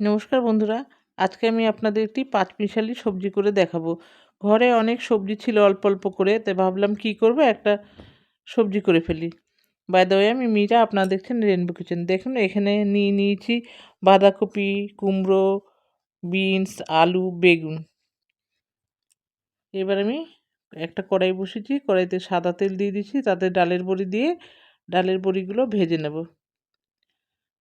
নমস্কার বন্ধুরা, আজকে আমি আপনাদের একটি পাঁচ পাঁচমিশালি সবজি করে দেখাবো। ঘরে অনেক সবজি ছিল অল্প অল্প করে তাই ভাবলাম কি করব? একটা সবজি করে ফেলি। বাই দ্য ওয়ে আমি মিরা, আপনারা দেখছেন রেনবো কিচেন দেখুন, এখানে নিয়ে নিয়েছি বাঁধাকপি, কুমড়ো, বিনস, আলু, বেগুন। এবার আমি একটা কড়াই বসেছি কড়াইতে সাদা তেল দিয়ে দিচ্ছি তাতে ডালের বড়ি দিয়ে ডালের বড়িগুলো ভেজে নেব।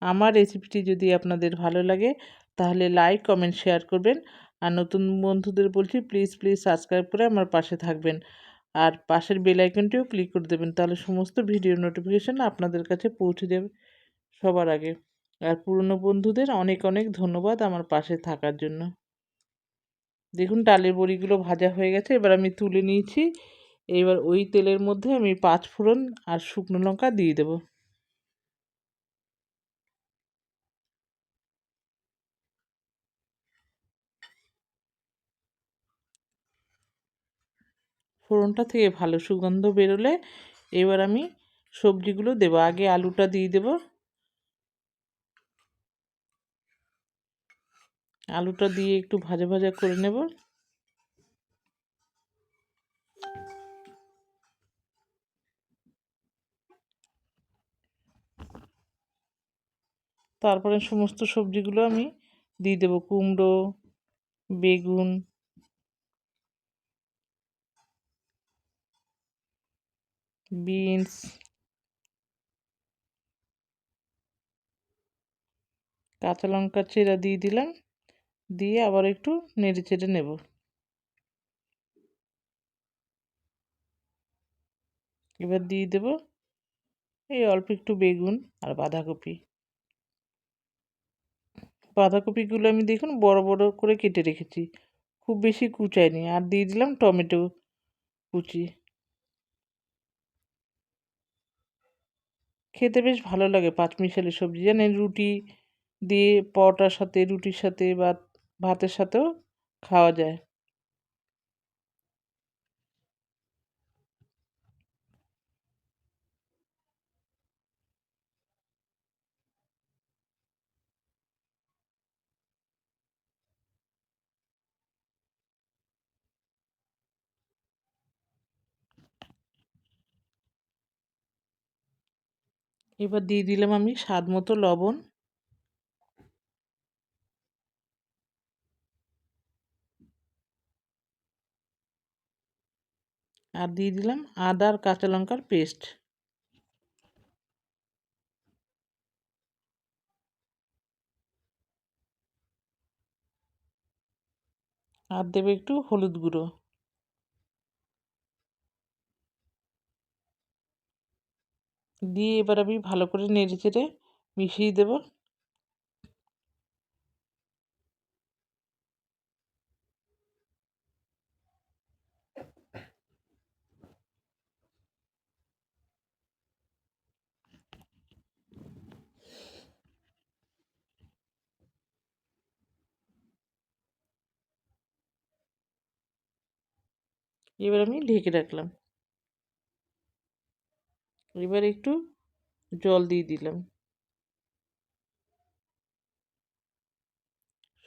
আমার রেসিপিটি যদি আপনাদের ভালো লাগে, তাহলে লাইক কমেন্ট শেয়ার করবেন। আর নতুন বন্ধুদের বলছি প্লিজ প্লিজ সাবস্ক্রাইব করে আমার পাশে থাকবেন। আর পাশের বেল আইকনটিও ক্লিক করে দেবেন, তাহলে সমস্ত ভিডিও নোটিফিকেশান আপনাদের কাছে পৌঁছে যাবে সবার আগে। আর পুরনো বন্ধুদের অনেক অনেক ধন্যবাদ আমার পাশে থাকার জন্য। দেখুন, ডালের বড়িগুলো ভাজা হয়ে গেছে, এবার আমি তুলে নিয়েছি। এবার ওই তেলের মধ্যে আমি পাঁচ ফোড়ন আর শুকনো লঙ্কা দিয়ে দেবো। ফোড়নটা থেকে ভালো সুগন্ধ বেরোলে এবার আমি সবজিগুলো দেবো। আগে আলুটা দিয়ে দেব। আলুটা দিয়ে একটু ভাজা ভাজা করে নেব। তারপরে সমস্ত সবজিগুলো আমি দিয়ে দেবো। কুমড়ো, বেগুন বিনস কাঁচা লঙ্কা চেরা দিয়ে দিলাম, দিয়ে আবার একটু নেড়ে চেড়ে নেব। এবার দিয়ে দেব এই অল্প একটু বেগুন আর বাঁধাকপি। বাঁধাকপিগুলো আমি দেখুন বড় বড় করে কেটে রেখেছি, খুব বেশি কুচাইনি আর দিয়ে দিলাম টমেটো কুচি। খেতে বেশ ভালো লাগে। পাঁচমিশালি সবজি, জানেন? রুটি দিয়ে পরোটার সাথে, রুটির সাথে বা ভাতের সাথেও খাওয়া যায়। এবার দিয়ে দিলাম আমি স্বাদ মতো লবণ। আর দিয়ে দিলাম আদা আর কাঁচা লঙ্কার পেস্ট। আর দেবে একটু হলুদ গুঁড়ো। দিয়ে এবার আমি ভালো করে নেড়ে চেড়ে মিশিয়ে দেব। এবার আমি ঢেকে রাখলাম। এবার একটু জল দিয়ে দিলাম।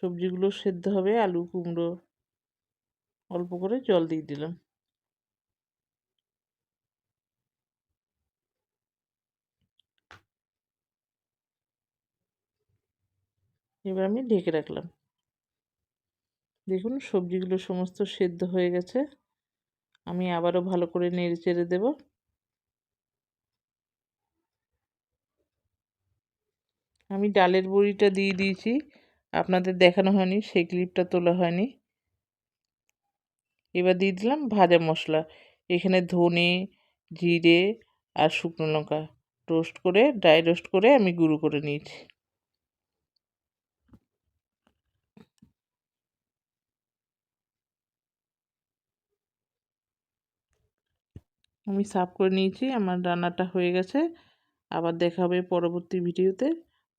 সবজিগুলো সেদ্ধ হবে, আলু, কুমড়ো, অল্প করে জল দিয়ে দিলাম। এবার আমি ঢেকে রাখলাম। দেখুন সবজিগুলো সমস্ত সেদ্ধ হয়ে গেছে। আমি আবারও ভালো করে নেড়ে চেড়ে দেবো। আমি ডালের বড়িটা দিয়ে দিয়েছি। আপনাদের দেখানো হয়নি, সেই ক্লিপটা তোলা হয়নি। এবার দিয়ে দিলাম ভাজা মশলা। এখানে ধনে, জিরে আর শুকনো লঙ্কা। রোস্ট করে, ড্রাই রোস্ট করে আমি গুঁড়ো করে নিয়েছি। আমি সাফ করে নিয়েছি, আমার রান্নাটা হয়ে গেছে। আবার দেখা হবে পরবর্তী ভিডিওতে।